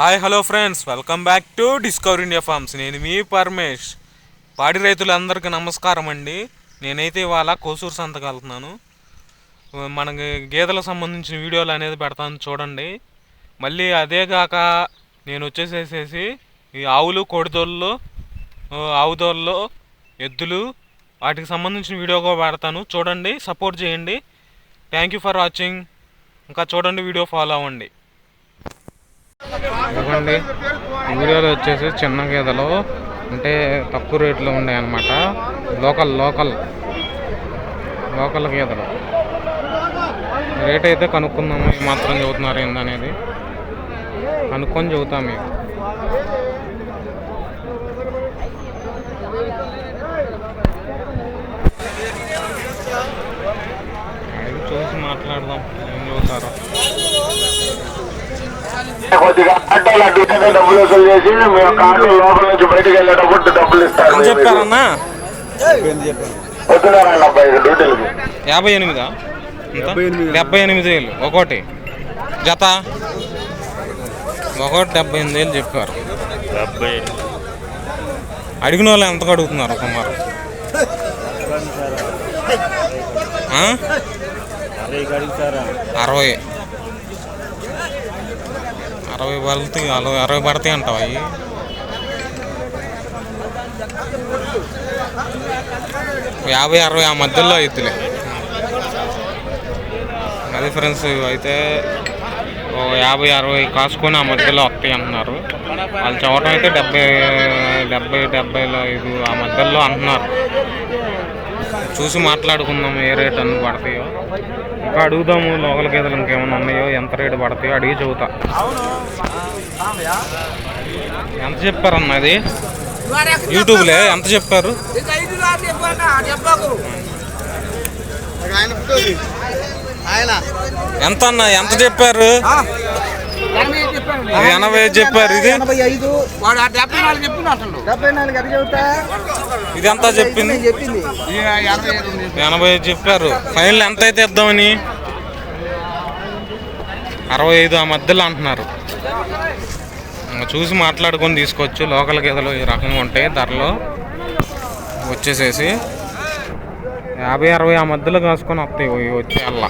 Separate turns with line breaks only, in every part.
Hi hello friends. Welcome back to discover India farms. నేను మీ పరమేష్. పాడి రైతులందరికీ నమస్కారం అండి. నేనైతే ఇవాళ కోసూరు సంతకు వెళ్తున్నాను. మనకి గేదెలకు సంబంధించిన వీడియోలు అనేది పెడతాను చూడండి. మళ్ళీ అదే కాక నేను వచ్చేసేసేసి ఈ ఆవులు కోడిదోళ్ళు ఆవుదోళ్ళు ఎద్దులు వాటికి సంబంధించిన వీడియో కూడా పెడతాను. చూడండి సపోర్ట్ చేయండి. Thank you for watching. ఇంకా చూడండి వీడియో ఫాలో అవ్వండి. ఇవ్వండి యూరియాలో వీడియోలో వచ్చేసి చిన్న గేదెలు అంటే తక్కువ రేట్లో ఉన్నాయి అన్నమాట లోకల్ లోకల్. లోకల్ గేదెలు. రేట్ అయితే కనుక్కుందాము ఈ మాత్రం చెబుతున్నారు ఏందనేది. కనుక్కొని చెబుతాం మీకు. చూసి మాట్లాడదాం ఏం చెబుతారో
కొద్దిగా ఆటోలు అటు ఇటుగా డబ్బులు వసూలు చేసి మేము కార్డు లోపల నుంచి బయటకు వెళ్ళేటప్పుడు డబ్బులు ఇస్తారు
ఎంత చెప్పారన్నా
వస్తున్నారండి అబ్బాయి డ్యూటీలకి.
యాభై ఎనిమిదా? ఎంత? డెబ్బై ఎనిమిది వేలు. ఒకటి. జత? ఒకటి డెబ్బై ఎనిమిది వేలు చెప్పారు. అడిగిన వాళ్ళు ఎంతకు అడుగుతున్నారు కుమారు? అరవై. అరవై పడుతాయి అరవై అరవై పడతాయి అంటావు అవి యాభై అరవై ఆ మధ్యలో అవుతులే అదే ఫ్రెండ్స్ అయితే ఓ యాభై అరవై కాసుకొని ఆ మధ్యలో వస్తాయి అంటున్నారు. వాళ్ళు చవటం అయితే డెబ్బై డెబ్బై డెబ్బైలో ఐదు ఆ మధ్యలో అంటున్నారు. చూసి మాట్లాడుకుందాం ఏ రేట్ అన్ని పడతాయో. అడుగుదాము లోకల్ గేదెలు ఇంకేమైనా ఉన్నాయో ఎంత రేటు పడతాయో అడిగి చెబుతా. ఎంత చెప్పారన్న అది యూట్యూబ్లే ఎంత చెప్పారు? ఎంత అన్న ఎంత చెప్పారు? ఎనభై ఐదు చెప్పారు. ఇది. ఇది ఎంత చెప్పింది.
ఎనభై ఐదు
చెప్పారు. ఫైనల్ ఎంత అయితే ఇద్దామని? అరవై ఐదు ఆ మధ్యలో అంటున్నారు. చూసి మాట్లాడుకొని తీసుకోవచ్చు. లోకల్ గేదెలు ఈ రకంగా ఉంటాయి ధరలో. వచ్చేసేసి యాభై అరవై ఆ మధ్యలో కాసుకొని వస్తాయి. వచ్చే అల్లా.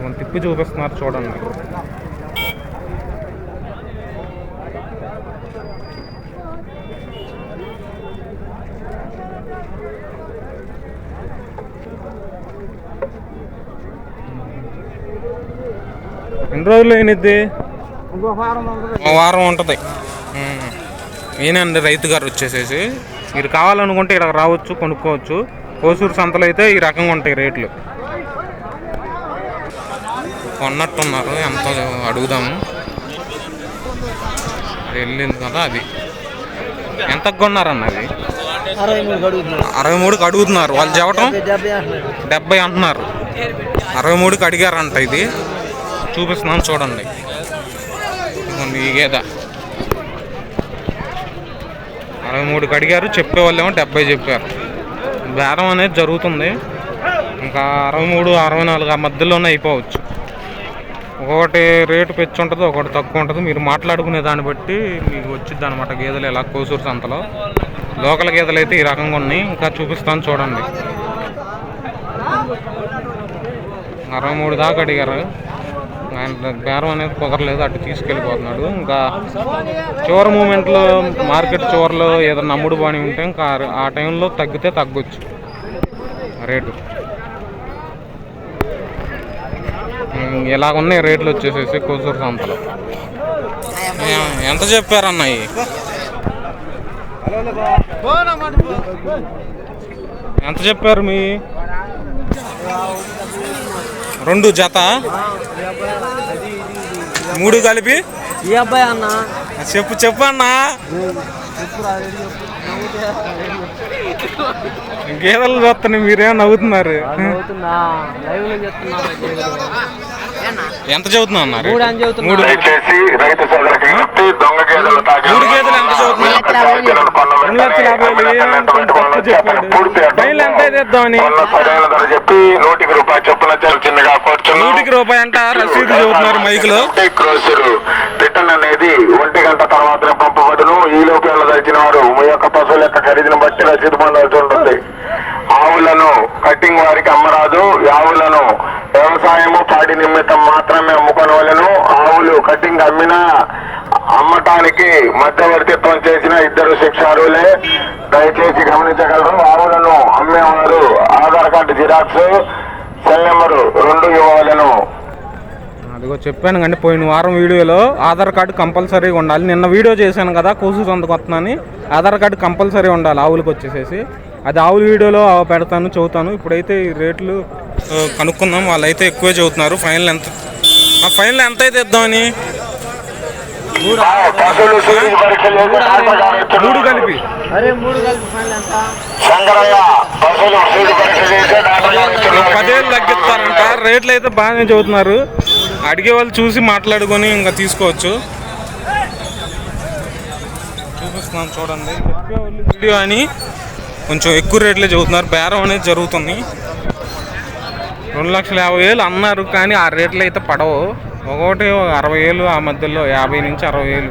మనం తిప్పి చూపిస్తున్నారు చూడండి. ఎన్ని రోజులు అయినది ఒక వారం ఉంటుంది. ఈయనండి రైతు గారు వచ్చేసేసి. మీరు కావాలనుకుంటే ఇక్కడ రావచ్చు కొనుక్కోవచ్చు. కోసూరు సంతలో అయితే ఈ రకంగా ఉంటాయి రేట్లు. కొన్నట్టున్నారు ఎంత అడుగుదాము అది వెళ్ళింది కదా అది. ఎంత కొన్నారన్న అది?
అరవై
మూడుకి అడుగుతున్నారు. వాళ్ళు చెప్పటం?
డెబ్బై
అంటున్నారు. అరవై మూడుకి అడిగారంట ఇది. చూపిస్తున్నాను చూడండి. ఈ గేద. అరవై మూడుకి అడిగారు చెప్పేవాళ్ళేమో డెబ్బై చెప్పారు. బేరం అనేది జరుగుతుంది. ఇంకా అరవై మూడు అరవై నాలుగు ఆ మధ్యలోనే అయిపోవచ్చు. ఒకటి రేటు పెంచి ఉంటుంది ఒకటి తక్కువ ఉంటుంది. మీరు మాట్లాడుకునే దాన్ని బట్టి మీకు వచ్చింది అనమాట గేదెలు ఇలా కోసూరు సంతలో. లోకల్ గేదెలు అయితే ఈ రకంగా ఉన్నాయి. ఇంకా చూపిస్తాను చూడండి. అరవై మూడు దాకా అడిగారు. ఆయన బేరం అనేది కుదరలేదు. అటు తీసుకెళ్ళిపోతున్నాడు. ఇంకా చివరి మూమెంట్లో మార్కెట్ చివరిలో ఏదైనా అమ్ముడు బాణి ఉంటే ఇంకా ఆ- టైంలో తగ్గితే తగ్గొచ్చు. రేటు. ఉమ్, ఇలాగ ఉన్నాయి రేట్లు వచ్చేసేసి కోసూరు సంతలో. ఎంత చెప్పారన్నాయి ఎంత చెప్పారు మీ? రెండు జత. మూడు కలిపి.
ఈ అబ్బాయి అన్న.
చెప్పు చెప్పు అన్నా. గేదెలు చూస్తున్నాయి మీరేం నవ్వుతున్నారు? ఎంత చదువుతున్నా అన్నారు
మూడు.
మూడు
దయచేసి రైతు సోదరికి చెప్పి దొంగ గేదెలు
ఎంత
నూటికి రూపాయి చొప్పున చిన్నగా కూర్చున్నాం.
నూటికి రూపాయి అంట రసీదు చెబుతున్నారు మైకులో.
క్రోసరు. రిటర్న్ అనేది ఒంటి గంట తర్వాతనే పంపబడును. ఈ లోపు వెళ్ళదలిచిన వారు మీ యొక్క పశువుల యొక్క ఖరీదును బట్టి రసీదు పొందాల్సి ఉంటుంది. ఆవులను కట్టింగ్ వారికి అమ్మరాదు. ఆవులను వ్యవసాయము పాడి నిమిత్తం మాత్రమే అమ్ముకొనవలను ఆవులు కటింగ్ అమ్మినా అమ్మటానికి మధ్యవర్తిత్వం చేసిన ఇద్దరు శిక్షారులే. దయచేసి గమనించగలరు ఆవులను అమ్మేవారు Aadhaar card xerox cell number రెండు ఇవ్వవలను.
అదిగో చెప్పాను కండి పోయిన వారం వీడియోలో ఆధార్ కార్డు కంపల్సరీగా ఉండాలి. నిన్న వీడియో చేశాను కదా కూసు సొంతకు ఆధార్ కార్డు కంపల్సరీ ఉండాలి ఆవులకు వచ్చేసేసి. అది ఆవుల వీడియోలో పెడతాను చదువుతాను ఇప్పుడైతే ఈ రేట్లు కనుక్కుందాం. వాళ్ళైతే ఎక్కువే చదువుతున్నారు. ఫైనల్ ఎంత? ఆ ఫైనల్ ఎంత అయితే ఇద్దామని? మూడు కలిపి. తగ్గిస్తారంట. రేట్లు అయితే బాగానే చదువుతున్నారు. అడిగే వాళ్ళు చూసి మాట్లాడుకొని ఇంకా తీసుకోవచ్చు. చూపిస్తున్నాను చూడండి. వీడియో అని కొంచెం ఎక్కువ రేట్లే చదువుతున్నారు. బేరం అనేది జరుగుతుంది. రెండు లక్షల యాభై వేలు అన్నారు కానీ ఆ రేట్లు అయితే పడవు. ఒకటి అరవై వేలు ఆ మధ్యలో యాభై నుంచి అరవై వేలు.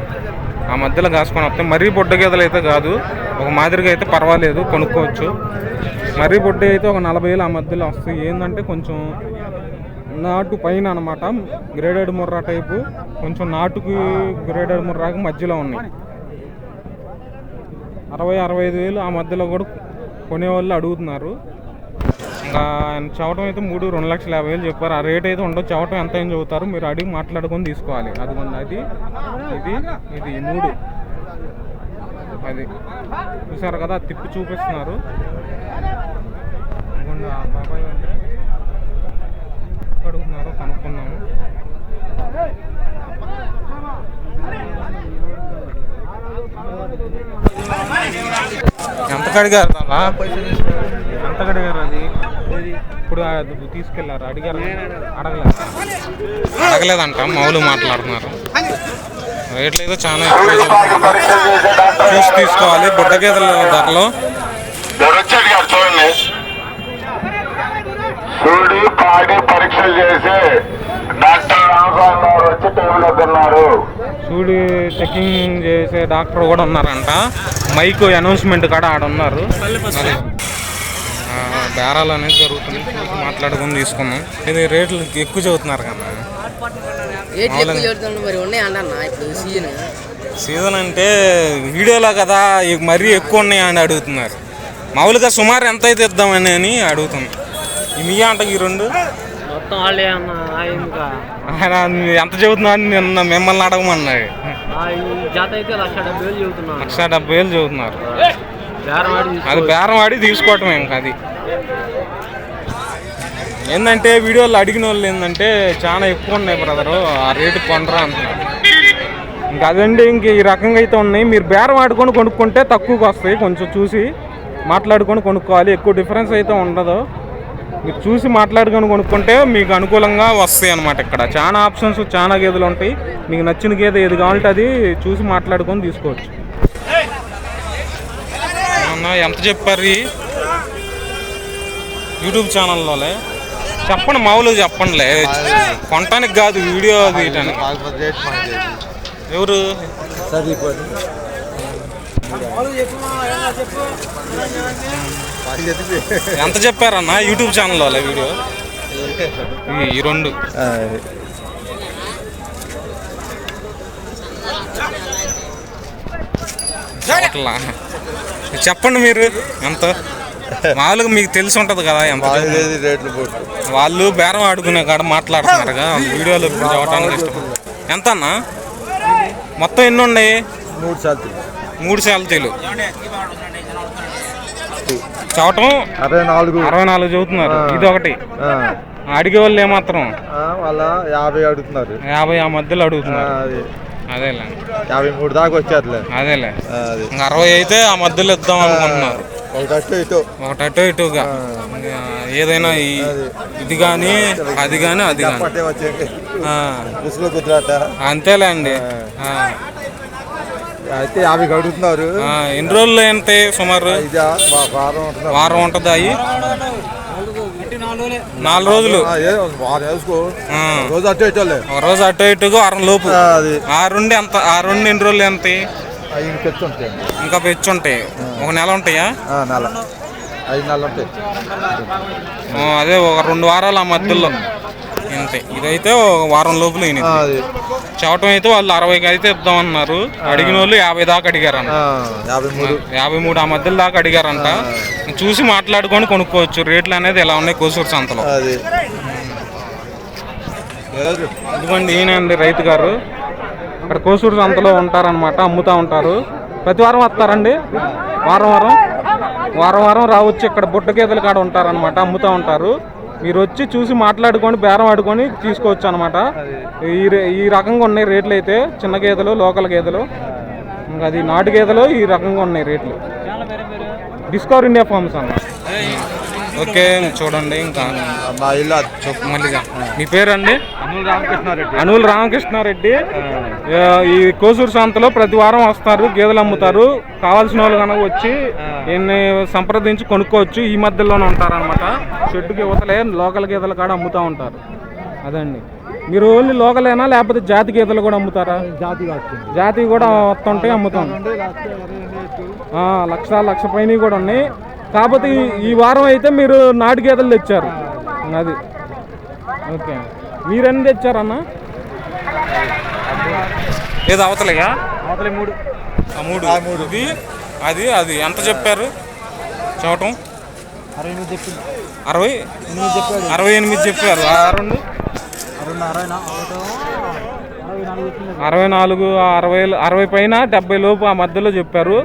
ఆ మధ్యలో కాసుకొని వస్తాయి మరీ బొడ్డ గేదెలు అయితే కాదు. ఒక మాదిరిగా అయితే పర్వాలేదు కొనుక్కోవచ్చు. మరీ బొడ్డ అయితే ఒక నలభై వేలు ఆ మధ్యలో వస్తాయి. ఏంటంటే కొంచెం నాటు పైన అనమాట గ్రేడెడ్ ముర్రా టైపు. కొంచెం నాటుకి గ్రేడెడ్ ముర్రాకి మధ్యలో ఉన్నాయి. అరవై అరవై ఐదు వేలు ఆ మధ్యలో కూడా కొనేవాళ్ళు అడుగుతున్నారు. ఆయన చవటం అయితే మూడు రెండు లక్షల యాభై వేలు చెప్పారు. ఆ రేట్ అయితే ఉండదు చవటం ఎంత ఏం చెబుతారు. మీరు అడిగి మాట్లాడుకొని తీసుకోవాలి. అది అది ఇది ఇది మూడు. అది చూసారు కదా తిప్పి చూపిస్తున్నారు. బాబాయ్ అంటే అడుగుతున్నారు కనుక్కున్నాము. ఎంత కడిగారు అలా? ఎంత కడిగారు అది? ఇప్పుడు అది తీసుకెళ్ళారు. అడిగారు. అడగలేదు. అడగలేదంట. మౌలు మాట్లాడుతున్నారు. రేట్లు ఏదో చాలా ఎక్కువ
చేసి
తీసుకోవాలి. బుడ్డ గేదెల ధరలో.
ఎవరు వచ్చాడు గారు చూడండి. సూడి పాడి పరీక్షలు చేసి డాక్టర్ రామస్వామి గారు వచ్చి టేబుల్ వద్దన్నారు
చూడు చెకింగ్ చేసే డాక్టర్ కూడా ఉన్నారంట. మైక్ అనౌన్స్మెంట్ కాడ ఆడ ఉన్నారు బేరాలు అనేది జరుగుతుంది మాట్లాడుకొని తీసుకున్నాం ఇది రేట్లు ఎక్కువ చదువుతున్నారు
ఇప్పుడు సీజన్
అంటే వీడియోలో కదా మరీ ఎక్కువ ఉన్నాయా అని అడుగుతున్నారు. మామూలుగా సుమారు ఎంత అయితే ఇద్దామని అని అడుగుతున్నాం. ఈ మీ అంట ఈ రెండు?
మొత్తం వాళ్ళే
ఆయన ఎంత అని నిన్న మిమ్మల్ని అడగమన్నాడు.
ఆ ఈ జాత అయితే లక్ష డెబ్బై వేలు చెబుతున్నాను
లక్ష డెబ్బై వేలు చదువుతున్నారు అది. బేరం ఆడి తీసుకోవటమే ఇంకా అది. ఏంటంటే వీడియోలో అడిగిన వాళ్ళు ఏంటంటే చాలా ఎక్కువ ఉన్నాయి బ్రదరు ఆ రేటు కొనరా అంటున్నారు. ఇంకా అదండి ఇంక ఈ రకంగా అయితే ఉన్నాయి. మీరు బేరం ఆడుకొని కొనుక్కుంటే తక్కువకి వస్తాయి కొంచెం చూసి మాట్లాడుకొని కొనుక్కోవాలి. ఎక్కువ డిఫరెన్స్ అయితే ఉండదు. మీరు చూసి మాట్లాడుకొని కొనుక్కుంటే మీకు అనుకూలంగా వస్తాయి అన్నమాట ఇక్కడ. చాలా ఆప్షన్స్ చాలా గేదెలు ఉంటాయి. మీకు నచ్చిన గేదె ఏది కావాలంటే అది చూసి మాట్లాడుకొని తీసుకోవచ్చు. అవునా ఎంత చెప్పారు? యూట్యూబ్ ఛానల్లోలే చెప్పండి మామూలుగా చెప్పండిలే. కొనటానికి కాదు వీడియో తీయటానికి ఎవరు? ఎంత చెప్పారన్న యూట్యూబ్ ఛానల్లో వీడియో? ఈ రెండు. చెప్పండి మీరు. ఎంత? మామూలుగా మీకు తెలిసి ఉంటది కదా ఎంత వాళ్ళు బేరం ఆడుకునే కాడ మాట్లాడుతున్నారుగా. వీడియోలు ఇప్పుడు చెప్పడానికి ఇష్టం. ఎంత అన్న మొత్తం ఎన్ని ఉన్నాయి?
మూడు సార్లు
మూడు శాలతీలు చవటం?
అరవై నాలుగు.
అరవై నాలుగు చదువుతున్నారు. ఇది ఒకటి. అడిగే వాళ్ళు ఏమాత్రం?
ఆ, వాళ్ళ యాభై అడుగుతున్నారు.
యాభై ఆ మధ్యలో అడుగుతున్నారు.
అది.
అదేలే.
యాభై మూడు దాకా వచ్చారులే
అదేలే. ఇంకా అరవై అయితే ఆ మధ్యలో ఇద్దాం అనుకుంటున్నారు.
ఒకటి అటు ఇటు.
ఇటుగా. ఏదైనా ఇది కానీ అది కానీ అది కానీ
పట్టే వచ్చేకి
ఆ,
రుసులు కుదిరాట
అంతేలే అండి ఆ.
అయితే యాభైకి అడుగుతున్నారు
ఆ, ఎన్ని రోజులు ఎంత సుమారు?
వారం
ఉంటుంది? అవి నాలుగు రోజులు.
రోజు ఇట్టాలే
ఒక రోజు అటు ఇటుగా వారం లోపు.
అది.
ఆ రెండు ఎంత ఆ రెండు ఎన్ని రోజులు ఎంత? ఇంకా పెంచి ఉంటాయి. ఒక నెల ఉంటాయా?
నెల. ఐదు నెలలు ఉంటాయి.
అదే ఒక రెండు వారాలు ఆ మధ్యలో. ఇంతే ఇదైతే వారం లోపల చవటం అయితే వాళ్ళు అరవైకి అయితే ఇద్దామన్నారు. అడిగిన వాళ్ళు యాభై దాకా అడిగారంట.
యాభై మూడు.
ఆ మధ్యలో దాకా అడిగారంట. చూసి మాట్లాడుకొని కొనుక్కోవచ్చు. రేట్లు అనేది ఎలా ఉన్నాయి కోసూరు సంతలో? ఇదిగోండి ఈయనండి రైతు గారు. ఇక్కడ కోసూరు సంతలో ఉంటారనమాట అమ్ముతా ఉంటారు. ప్రతి వారం వస్తారండి? వారం వారం? వారం వారం రావచ్చు. ఇక్కడ బుట్ట గేదెల కాడ ఉంటారనమాట అమ్ముతా ఉంటారు. మీరు వచ్చి చూసి మాట్లాడుకొని బేరం ఆడుకొని తీసుకోవచ్చు అనమాట ఈ రే- ఈ రకంగా ఉన్నాయి రేట్లు అయితే చిన్న గేదెలు లోకల్ గేదెలు. ఇంకా అది నాటు గేదెలు ఈ రకంగా ఉన్నాయి రేట్లు. డిస్కవర్ ఇండియా ఫార్మ్స్ అన్న. ఓకే చూడండి ఇంకా
మా ఇల్లు అది.
చెప్పు మళ్ళీగా మీ పేరండి?
అన్నూరు రామకృష్ణారెడ్డి.
ఈ కోసూరు సంతలో ప్రతి వారం వస్తారు గేదెలు అమ్ముతారు. కావాల్సిన వాళ్ళు కనుక వచ్చి ఈయన్ని సంప్రదించి కొనుక్కోవచ్చు. ఈ మధ్యలోనే ఉంటారనమాట షెడ్డుకి ఇవతలే లోకల్ గేదెలు కాడ అమ్ముతూ ఉంటారు. అదండి. మీరు ఓన్లీ లోకలేనా లేకపోతే జాతి గేదెలు కూడా అమ్ముతారా?
జాతి
జాతి కూడా వస్తుంటే అమ్ముతాం. ఆ, లక్ష లక్ష పైన కూడా ఉన్నాయి. కాకపోతే ఈ- ఈ వారం అయితే మీరు నాటు గేదెలు తెచ్చారు. అది. ఓకే. మీరెన్ని తెచ్చారన్న? ఏది అవతలేగా?
అవతల మూడు.
ఆ మూడు.
ఆ మూడు.
ఇది అది అది. ఎంత చెప్పారు? చూడటం
అరవై ఎనిమిది చెప్పింది
అరవై?
ఎనిమిది చెప్పాడు.
అరవై ఎనిమిది చెప్పారు. ఆ రెండు?
అరవై నాలుగు
అరవై అరవై అరవై పైన డెబ్బై లోపు ఆ మధ్యలో చెప్పారు.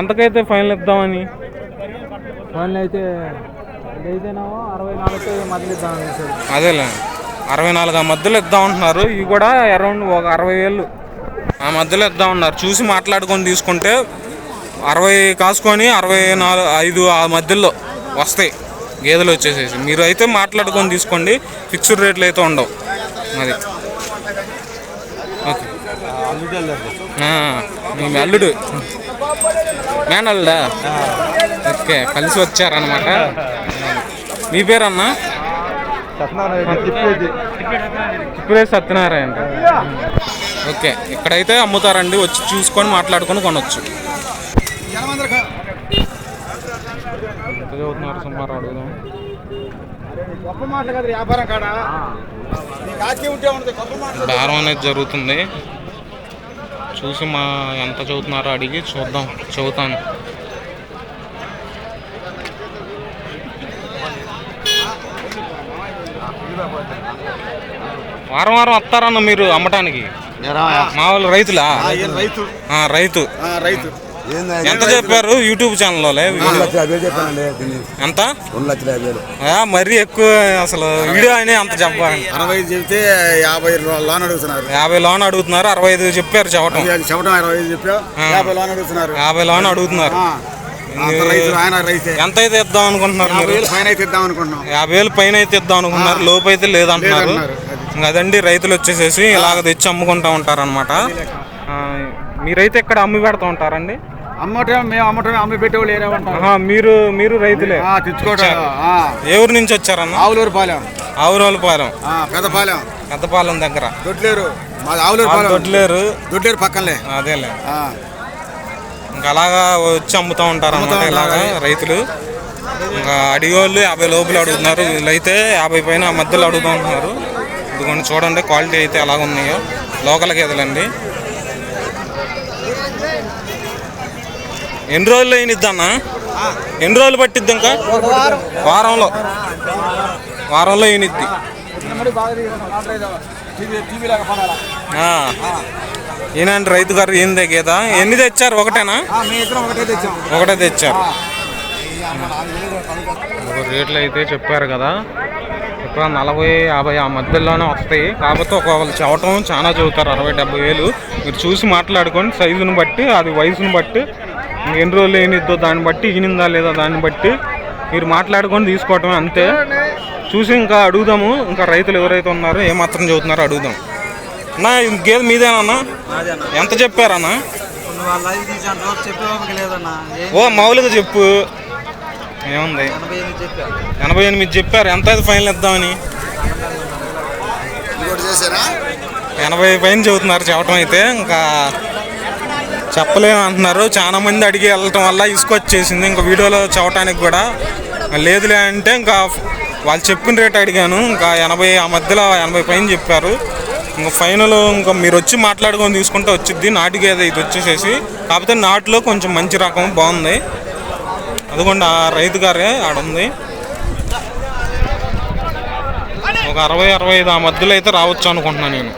ఎంతకైతే ఫైనల్ ఇద్దామని?
ఫైనల్ అయితే అరవై నాలుగు మధ్యలో ఇద్దామని సార్
అదేలే. అరవై నాలుగు ఆ మధ్యలో ఇద్దాం అంటున్నారు. ఇవి కూడా అరౌండ్ ఒక అరవై వేలు. ఆ మధ్యలో ఇద్దాం అన్నారు చూసి మాట్లాడుకొని తీసుకుంటే అరవై కాసుకొని అరవై నాలుగు ఐదు ఆ మధ్యలో వస్తాయి. గేదెలు వచ్చేసేసి. మీరు అయితే మాట్లాడుకొని తీసుకోండి. ఫిక్స్డ్ రేట్లు అయితే ఉండవు. అది ఓకే. మీ అల్లుడు. మేనల్లుడా? ఓకే కలిసి వచ్చారనమాట మీ పేరన్నా? ఇప్పుడే సత్యనారాయణ ఓకే ఇక్కడైతే అమ్ముతారండి వచ్చి చూసుకొని మాట్లాడుకొని కొనొచ్చు. ఎంత చదువుతున్నారు సుమారు అడుగుదాం
గొప్ప మాట కదా వ్యాపారం కాడ?
బేరం అనేది జరుగుతుంది. చూసి మా ఎంత చదువుతున్నారో అడిగి చూద్దాం. చదువుతాను. వారం వారం వస్తారన్న మీరు అమ్మటానికి? మా వాళ్ళు రైతులా?
రైతు?
ఆ, రైతు.
రైతు.
ఎంత చెప్పారు యూట్యూబ్ ఛానల్లో ఎంత?
రెండు లక్షల యాభై వేలు.
ఆ, మరీ ఎక్కువ అసలు వీడియో అయినా అంత చెప్పాలి?
అరవై ఐదు చెబితే యాభై లోన్ అడుగుతున్నారు.
యాభై లోన్ అడుగుతున్నారు అరవై ఐదు చెప్పారు చెప్పటం.
అది చెప్పడం అరవై ఐదు చెప్పా. యాభై లోన్ అడుగుతున్నారు.
యాభై లోన్ అడుగుతున్నారు.
ఆ. అంత రైతు ఆయన రైతే.
ఎంత అయితే ఇద్దాం అనుకుంటున్నారు
యాభై
మీరు
వేలు ఫైన్ అయితే ఇద్దాం అనుకుంటున్నాం.
యాభై వేలు పైన అయితే ఇద్దాం అనుకున్నారు లోపు అయితే లేదంటున్నారు.
లేదన్నారు.
ఇంకా అదండి రైతులు వచ్చేసేసి ఇలాగ తెచ్చి అమ్ముకుంటా ఉంటారనమాట మీరైతే ఇక్కడ అమ్మి పెడతా ఉంటారండి?
అమ్మటం మేము అమ్మటం అమ్మి పెట్టేవాళ్ళు
ఆహా, మీరు మీరు రైతులే?
తెచ్చుకోవడం
ఊరు నుంచి వచ్చారన్న?
ఆవులూరు పాలెం.
ఆవురోలపాలెం
ఆ, పెద్దపాలెం.
పెద్దపాలెం దగ్గర.
దొడ్లేరు. మాది ఆవులూరు పాలెం.
దొడ్లేరు.
దొడ్లేరు పక్కనలే.
అదేలే. ఇంకా అలాగా వచ్చి అమ్ముతూ ఉంటారు అనమాట
అమ్ముతా
ఇలాగా. రైతులు. ఇంకా అడిగేవాళ్ళు యాభై లోపల అడుగుతున్నారు. వీళ్ళైతే యాభై పైన మధ్యలో అడుగుతూ ఉంటున్నారు. ఇదిగోండి చూడండి క్వాలిటీ అయితే ఎలా ఉన్నాయో. లోకల్ గేదెలండి ఎన్ని రోజులు అయినిద్ది అన్న? ఎన్ని రోజులు పట్టిద్ది ఇంకా? వారంలో. వారంలో అయినిద్ది. ఈయనండి రైతు గారు ఏందే గీత. ఎన్ని తెచ్చారు? ఒకటేనా?
ఒకటే
తెచ్చారు. రేట్లు అయితే చెప్పారు కదా. ఇక్కడ నలభై యాభై ఆ మధ్యలోనే వస్తాయి. కాకపోతే ఒకవేళ చవటం చాలా చదువుతారు అరవై డెబ్బై వేలు. మీరు చూసి మాట్లాడుకొని సైజుని బట్టి అది వయసుని బట్టి ఎన్ని రోజులు ఏనిద్దో దాన్ని బట్టి ఈనిందా లేదా దాన్ని బట్టి మీరు మాట్లాడుకొని తీసుకోవటమే అంతే. చూసి ఇంకా అడుగుదాము ఇంకా రైతులు ఎవరైతే ఉన్నారో ఏమాత్రం చదువుతున్నారో అడుగుదాం. అన్నా గేదె మీదేనా ఎంత చెప్పారన్నా? ఓ మామూలుగా చెప్పు. ఏముంది?
ఎనభై ఎనిమిది
చెప్పారు. ఎంత అయితే ఫైనల్ ఇద్దామని? ఎనభై పైన చెబుతున్నారు చెప్పడం అయితే. ఇంకా చెప్పలేము అంటున్నారు చాలా మంది అడిగి వెళ్ళటం వల్ల ఇసుకొచ్చేసింది ఇంకా వీడియోలో చెప్పడానికి కూడా లేదులే అంటే ఇంకా వాళ్ళు చెప్పిన రేట్ అడిగాను. ఇంకా ఎనభై ఆ మధ్యలో ఎనభై పైన చెప్పారు. ఇంకా ఫైనల్ ఇంకా మీరు వచ్చి మాట్లాడుకొని తీసుకుంటే వచ్చింది నాటు గేదె ఇది వచ్చేసేసి. కాకపోతే నాటులో కొంచెం మంచి రకం బాగుంది. అదిగోండి ఆ రైతు గారే ఆడుంది. ఒక అరవై అరవై ఐదు ఆ మధ్యలో అయితే రావచ్చు అనుకుంటున్నాను నేను.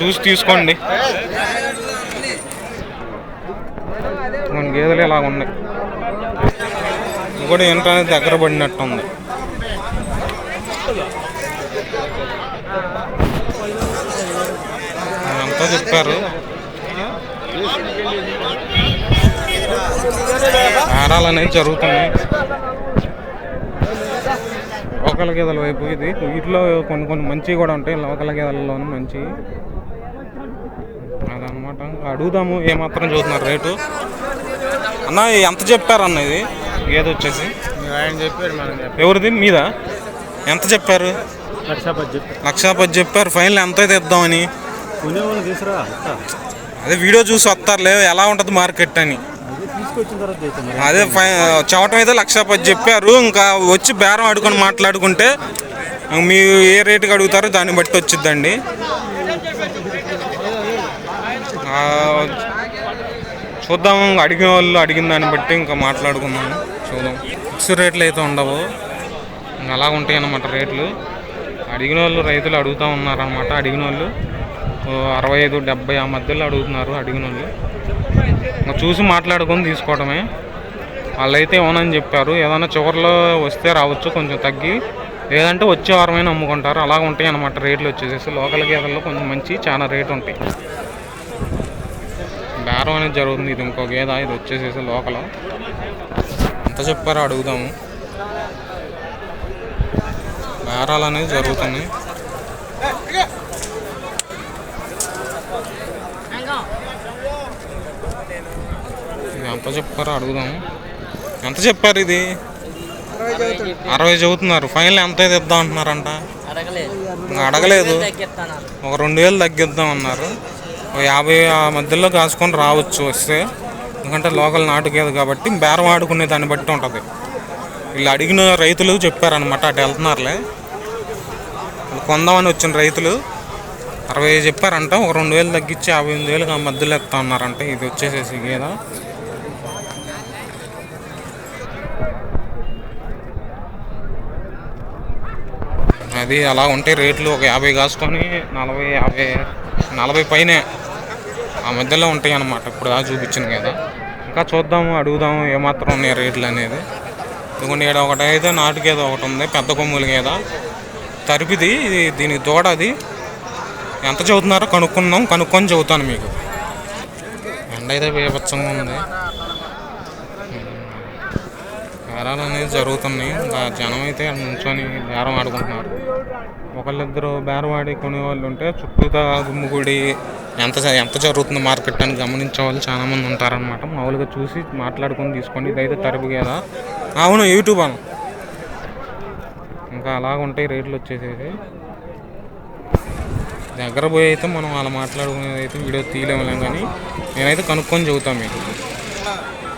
చూసి తీసుకోండి. మన గేదెలు ఇలా ఉన్నాయి. ఇంకోటి కూడా ఏంటనేది దగ్గర పడినట్టు ఉంది అంతా చెప్పారు. బేరాలు అనేవి జరుగుతున్నాయి లోకల్ గేదెల వైపు ఇది. వీటిలో కొన్ని కొన్ని మంచివి కూడా ఉంటాయి. లోకల్ గేదెలలోనూ మంచి. అదనమాట. అడుగుదాము ఏమాత్రం చూస్తున్నారు రేటు. అన్న ఎంత చెప్పారు అన్న ఇది? గేదె వచ్చేసి.
ఆయన చెప్పాడు మనం
ఎవరిది? మీద? ఎంత చెప్పారు? లక్ష పది చెప్పారు. ఫైనల్ ఎంత అయితే ఇద్దామని అదే వీడియో చూసి వస్తారులే. ఎలా ఉంటుంది మార్కెట్ అని. అదే ఫై చవటం అయితే లక్ష పది చెప్పారు. ఇంకా వచ్చి బేరం ఆడుకొని మాట్లాడుకుంటే మీరు ఏ రేటుకి అడుగుతారో దాన్ని బట్టి వచ్చిద్దండి. చూద్దాం. అడిగిన వాళ్ళు అడిగిన దాన్ని బట్టి ఇంకా మాట్లాడుకుందాం చూద్దాం. ఫిక్స్ రేట్లు అయితే ఉండవు. ఇంకా అలా ఉంటాయి అన్నమాట రేట్లు. అడిగిన వాళ్ళు రైతులు అడుగుతూ ఉన్నారన్నమాట. అడిగిన వాళ్ళు అరవై ఐదు డెబ్బై ఆ మధ్యలో అడుగుతున్నారు అడిగిన వాళ్ళు చూసి మాట్లాడుకొని తీసుకోవడమే వాళ్ళైతే ఏమోనని చెప్పారు. ఏదైనా చివరిలో వస్తే రావచ్చు కొంచెం తగ్గి. లేదంటే వచ్చే వారమైనా అమ్ముకుంటారు. అలా ఉంటాయి అన్నమాట రేట్లు వచ్చేసేసి. లోకల్ గేదెల్లో కొంచెం మంచి చాలా రేటు ఉంటాయి. బేరం అనేది జరుగుతుంది. ఇది ఇంకో గేద ఇది వచ్చేసేసి లోకల్. ఎంత చెప్పారో అడుగుదాము. బేరాలు అనేది జరుగుతున్నాయి ఇది ఎంత చెప్పారో అడుగుదాము. ఎంత చెప్పారు ఇది? అరవై చెబుతున్నారు ఫైనల్ ఎంత అయితే ఇద్దాం అంటున్నారంట?
అడగలేదు.
ఒక రెండు వేలు తగ్గిద్దాం అన్నారు. యాభై ఆ మధ్యలో కాసుకొని రావచ్చు వస్తే. ఎందుకంటే లోకల్ నాటుకేది కాబట్టి బేరం ఆడుకునే దాన్ని బట్టి ఉంటుంది. వీళ్ళు అడిగిన రైతులు చెప్పారనమాట అటు వెళ్తున్నారులే. కొందామని వచ్చిన రైతులు అరవై చెప్పారంట ఒక రెండు వేలు తగ్గించి యాభై ఎనిమిది వేలు ఆ మధ్యలో ఎత్తా ఉన్నారంట ఇది వచ్చేసేసి గేద అది అలా ఉంటాయి రేట్లు ఒక యాభై కాసుకొని నలభై యాభై నలభై పైనే ఆ మధ్యలో ఉంటాయి అన్నమాట. ఇప్పుడు ఆ చూపించింది కదా. ఇంకా చూద్దాము అడుగుదాము ఏమాత్రం ఉన్నాయి రేట్లు అనేది. ఇదిగోండి ఇక్కడ ఒకటి అయితే నాటుకేదో ఒకటి ఉంది పెద్ద కొమ్ములు గేద తరిపిది ఇది దీనికి దూడ అది. ఎంత చదువుతున్నారో కనుక్కుందాం కనుక్కొని చెబుతాను మీకు. ఎండ అయితే బీభత్సంగా ఉంది. నేరాలు అనేది జరుగుతున్నాయి. ఇంకా జనం అయితే నుంచొని బేరం ఆడుకుంటున్నారు. ఒకళ్ళిద్దరు బేరం ఆడి కొనేవాళ్ళు ఉంటే చుట్టూతా గుమ్ముగుడి ఎంత ఎంత జరుగుతుంది మార్కెట్ అని గమనించే వాళ్ళు చాలామంది ఉంటారనమాట మామూలుగా చూసి మాట్లాడుకొని తీసుకోండి. ఇదైతే తరపు కదా అవును యూట్యూబ్ అను. ఇంకా అలాగ ఉంటాయి రేట్లు వచ్చేసేసి దగ్గర పోయి అయితే మనం అలా మాట్లాడుకునేది అయితే వీడియో తీయలేము కానీ నేనైతే కనుక్కొని చెబుతాను మీకు.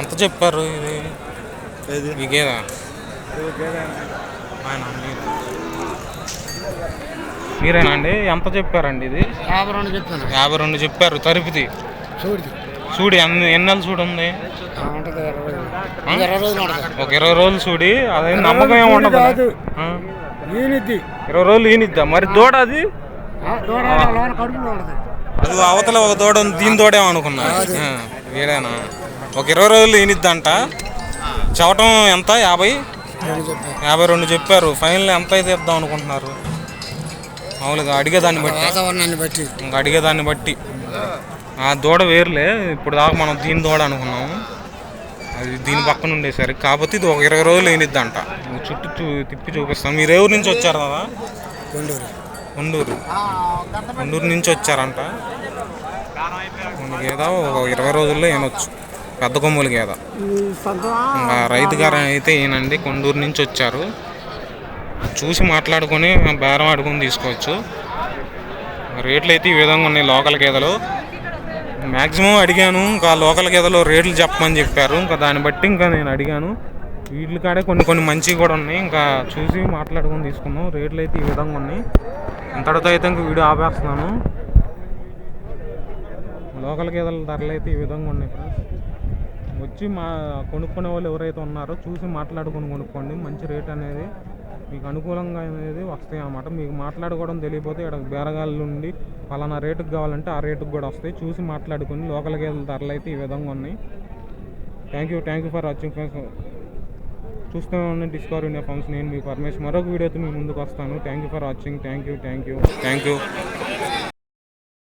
ఎంత చెప్పారు ఇది. మీరు మీరేనా అండి? ఎంత చెప్పారండి ఇది?
యాభై రెండు చెప్తాను
యాభై రెండు చెప్పారు. తరిపిది చూడి. ఎన్ని ఎన్ని నెలలు చూడు ఉంది? ఒక ఇరవై రోజులు చూడి అదే నమ్మకం ఏమి ఉండదు ఇరవై రోజులు ఈనిద్దా? మరి దూడ అది? అది అవతల ఒక దూడ ఉంది, దీని దూడేమో అనుకున్నా. ఆ, వీడేనా? ఒక ఇరవై రోజులు ఈనిద్దంట. చవటం ఎంత? యాభై? యాభై రెండు చెప్పారు. ఫైనల్ ఎంత అయితే ఇద్దాం అనుకుంటున్నారు? మామూలుగా అడిగేదాన్ని బట్టి.
వాతావరణాన్ని బట్టి.
ఇంకా అడిగేదాన్ని బట్టి. ఆ దూడ వేరులే. ఇప్పుడు దాకా మనం దీని దూడ అనుకున్నాము అది దీని పక్కన ఉండేసరి కాకపోతే ఇది ఒక ఇరవై రోజులు వేనిద్దంట చుట్టూ చూ తిప్పి చూపిస్తాం. మీరు ఎవరి నుంచి వచ్చారు కదా
కొండూరు
కొండూరు కొండూరు నుంచి వచ్చారంట. గేద ఒక ఇరవై రోజుల్లో ఏనొచ్చు పెద్ద కొమ్ములు గేద. ఇంకా రైతు గారు అయితే ఈయనండి కొండూరు నుంచి వచ్చారు. చూసి మాట్లాడుకొని బేరం ఆడుకొని తీసుకోవచ్చు. రేట్లు అయితే ఈ విధంగా ఉన్నాయి లోకల్ గేదెలు. మ్యాక్సిమం అడిగాను ఇంకా లోకల్ గేదెలు రేట్లు చెప్పమని చెప్పారు. ఇంకా దాన్ని బట్టి ఇంకా నేను అడిగాను. వీటి కాడే కొన్ని కొన్ని మంచివి కూడా ఉన్నాయి. ఇంకా చూసి మాట్లాడుకొని తీసుకున్నాం రేట్లు అయితే ఈ విధంగా ఉన్నాయి. ఇంతటితో అయితే ఇంక వీడియో ఆపేస్తున్నాను. లోకల్ గేదెల ధరలు అయితే ఈ విధంగా ఉన్నాయి ఫ్రెండ్స్ వచ్చి మా కొనుక్కునే వాళ్ళు ఎవరైతే ఉన్నారో చూసి మాట్లాడుకొని కొనుక్కోండి. మంచి రేట్ అనేది మీకు అనుకూలంగా అనేది వస్తాయి అన్నమాట. మీకు మాట్లాడుకోవడం తెలియపోతే ఇక్కడ బేరగాళ్ళు నుండి పలానా రేటుకి కావాలంటే ఆ రేటుకి కూడా వస్తాయి. చూసి మాట్లాడుకొని లోకల్ గేదెల ధరలు అయితే ఈ విధంగా ఉన్నాయి. Thank you thank you for watching friends చూస్తూ ఉండండి డిస్కవర్ ఇండియా ఫార్మ్స్ నేను మీ పరమేష్ మరొక వీడియోతో మీ ముందుకు వస్తాను. Thank you for watching thank you thank you thank you